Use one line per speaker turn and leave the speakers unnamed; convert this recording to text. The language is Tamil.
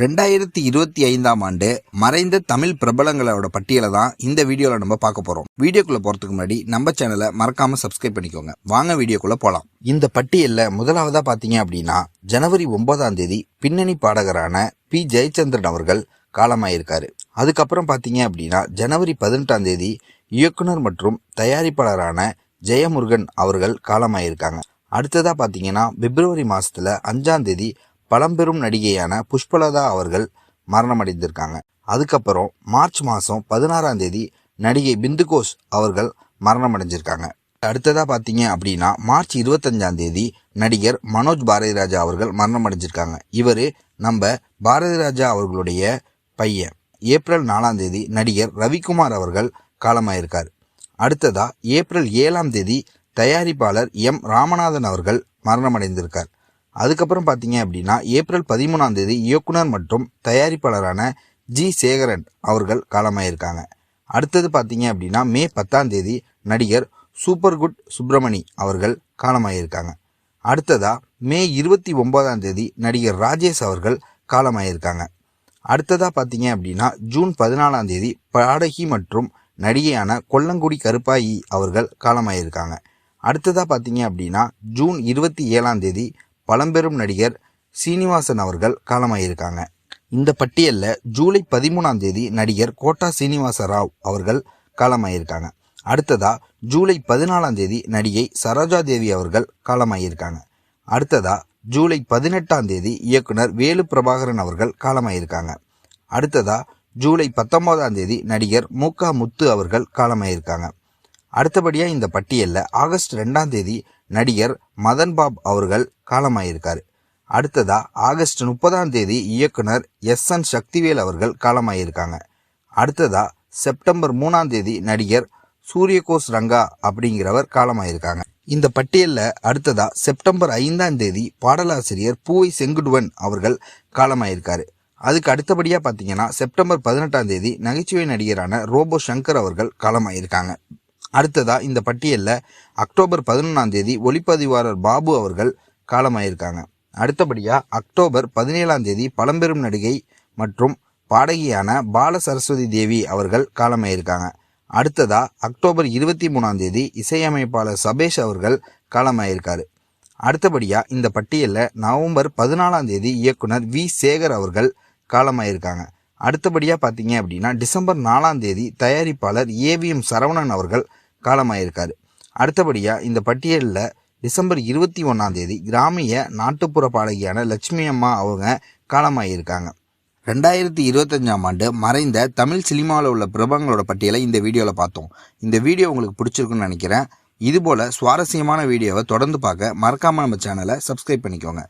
ரெண்டாயிரத்தி இருபத்தி ஐந்தாம் ஆண்டு மறைந்த தமிழ் பிரபலங்களோட பட்டியலை தான் இந்த வீடியோவில் நம்ம பார்க்க போகிறோம் வீடியோக்குள்ளே போகிறதுக்கு முன்னாடி நம்ம சேனலை மறக்காமல் சப்ஸ்கிரைப் பண்ணிக்கோங்க. வாங்க வீடியோக்குள்ளே போகலாம் இந்த பட்டியலில் முதலாவதாக பார்த்தீங்க அப்படின்னா ஜனவரி ஒன்பதாம் தேதி பின்னணி பாடகரான பி. ஜெயச்சந்திரன் அவர்கள் காலமாயிருக்காரு. அதுக்கப்புறம் பார்த்தீங்க அப்படின்னா ஜனவரி பதினெட்டாம் தேதி இயக்குனர் மற்றும் தயாரிப்பாளரான ஜெயமுருகன் அவர்கள் காலமாயிருக்காங்க. அடுத்ததாக பார்த்தீங்கன்னா பிப்ரவரி மாதத்தில் அஞ்சாம் தேதி பழம்பெரும் நடிகையான புஷ்பலதா அவர்கள் மரணமடைந்திருக்காங்க. அதுக்கப்புறம் மார்ச் மாதம் பதினாறாம் தேதி நடிகை பிந்துகோஷ் அவர்கள் மரணமடைஞ்சிருக்காங்க. அடுத்ததாக பார்த்தீங்க அப்படின்னா மார்ச் இருபத்தஞ்சாம் தேதி நடிகர் மனோஜ் பாரதிராஜா அவர்கள் அவர்கள் மரணமடைஞ்சிருக்காங்க. இவர் நம்ம பாரதிராஜா அவர்களுடைய பையன். ஏப்ரல் நாலாம் தேதி நடிகர் ரவிக்குமார் அவர்கள் காலமாயிருக்கார். அடுத்ததா ஏப்ரல் ஏழாம் தேதி தயாரிப்பாளர் எம் ராமநாதன் அவர்கள் மரணமடைந்திருக்கார். அதுக்கப்புறம் பார்த்தீங்க அப்படின்னா ஏப்ரல் பதிமூணாம் தேதி இயக்குனர் மற்றும் தயாரிப்பாளரான ஜி. சேகரன் அவர்கள் காலமாயிருக்காங்க. அடுத்தது பார்த்தீங்க அப்படின்னா மே பத்தாம் தேதி நடிகர் சூப்பர் குட் சுப்பிரமணி அவர்கள் காலமாயிருக்காங்க. அடுத்ததா மே இருபத்தி ஒன்பதாம் தேதி நடிகர் ராஜேஷ் அவர்கள் காலமாயிருக்காங்க. அடுத்ததாக பார்த்தீங்க அப்படின்னா ஜூன் பதினாலாம் தேதி பாடகி மற்றும் நடிகையான கொல்லங்குடி கருப்பாயி அவர்கள் காலமாயிருக்காங்க. அடுத்ததாக பார்த்தீங்க அப்படின்னா ஜூன் இருபத்தி ஏழாம் தேதி பழம்பெரும் நடிகர் சீனிவாசன் அவர்கள் காலமாயிருக்காங்க. இந்த பட்டியலில் ஜூலை பதிமூணாம் தேதி நடிகர் கோட்டா சீனிவாச ராவ் அவர்கள் காலமாயிருக்காங்க. அடுத்ததா ஜூலை பதினாலாம் தேதி நடிகை சரோஜா தேவி அவர்கள் காலமாயிருக்காங்க. அடுத்ததா ஜூலை பதினெட்டாம் தேதி இயக்குனர் வேலு பிரபாகரன் அவர்கள் காலமாயிருக்காங்க. அடுத்ததா ஜூலை பத்தொன்பதாம் தேதி நடிகர் மு முத்து அவர்கள் காலமாயிருக்காங்க. அடுத்தபடியாக இந்த பட்டியலில் ஆகஸ்ட் ரெண்டாம் தேதி நடிகர் மதன் பாப் அவர்கள் காலமாயிருக்கார். அடுத்ததா ஆகஸ்ட் முப்பதாம் தேதி இயக்குனர் எஸ் என் சக்திவேல் அவர்கள் காலமாயிருக்காங்க. அடுத்ததா செப்டம்பர் மூணாம் தேதி நடிகர் சூரியகோஸ் ரங்கா அப்படிங்கிறவர் காலமாயிருக்காங்க. இந்த பட்டியலில் அடுத்ததா செப்டம்பர் ஐந்தாம் தேதி பாடலாசிரியர் பூவை செங்குடுவன் அவர்கள் காலமாயிருக்காரு. அதுக்கு அடுத்தபடியாக பார்த்தீங்கன்னா செப்டம்பர் பதினெட்டாம் தேதி நகைச்சுவை நடிகரான ரோபோ சங்கர் அவர்கள் காலமாயிருக்காங்க. அடுத்ததா இந்த பட்டியலில் அக்டோபர் பதினொன்றாம் தேதி ஒளிப்பதிவாளர் பாபு அவர்கள் காலமாயிருக்காங்க. அடுத்தபடியாக அக்டோபர் பதினேழாம் தேதி பழம்பெரும் நடிகை மற்றும் பாடகியான பால சரஸ்வதி தேவி அவர்கள் காலமாயிருக்காங்க. அடுத்ததா அக்டோபர் இருபத்தி மூணாம் தேதி இசையமைப்பாளர் சபேஷ் அவர்கள் காலமாயிருக்காரு. அடுத்தபடியாக இந்த பட்டியலில் நவம்பர் பதினாலாம் தேதி இயக்குனர் வி. சேகர் அவர்கள் காலமாயிருக்காங்க. அடுத்தபடியாக பார்த்தீங்க அப்படின்னா டிசம்பர் நாலாம் தேதி தயாரிப்பாளர் ஏவிஎம் சரவணன் அவர்கள் காலமாயிருக்காரு. அடுத்தபடியாக இந்த பட்டியலில் டிசம்பர் இருபத்தி ஒன்றாம் தேதி கிராமிய நாட்டுப்புற பாடகியான லட்சுமி அம்மா அவங்க காலமாயிருக்காங்க. ரெண்டாயிரத்தி இருபத்தஞ்சாம் ஆண்டு மறைந்த தமிழ் சினிமாவில் உள்ள பிரபலங்களோட பட்டியலை இந்த வீடியோவில் பார்த்தோம். இந்த வீடியோ உங்களுக்கு பிடிச்சிருக்குன்னு நினைக்கிறேன். இதுபோல் சுவாரஸ்யமான வீடியோவை தொடர்ந்து பார்க்க மறக்காமல் நம்ம சேனலை சப்ஸ்கிரைப் பண்ணிக்கோங்க.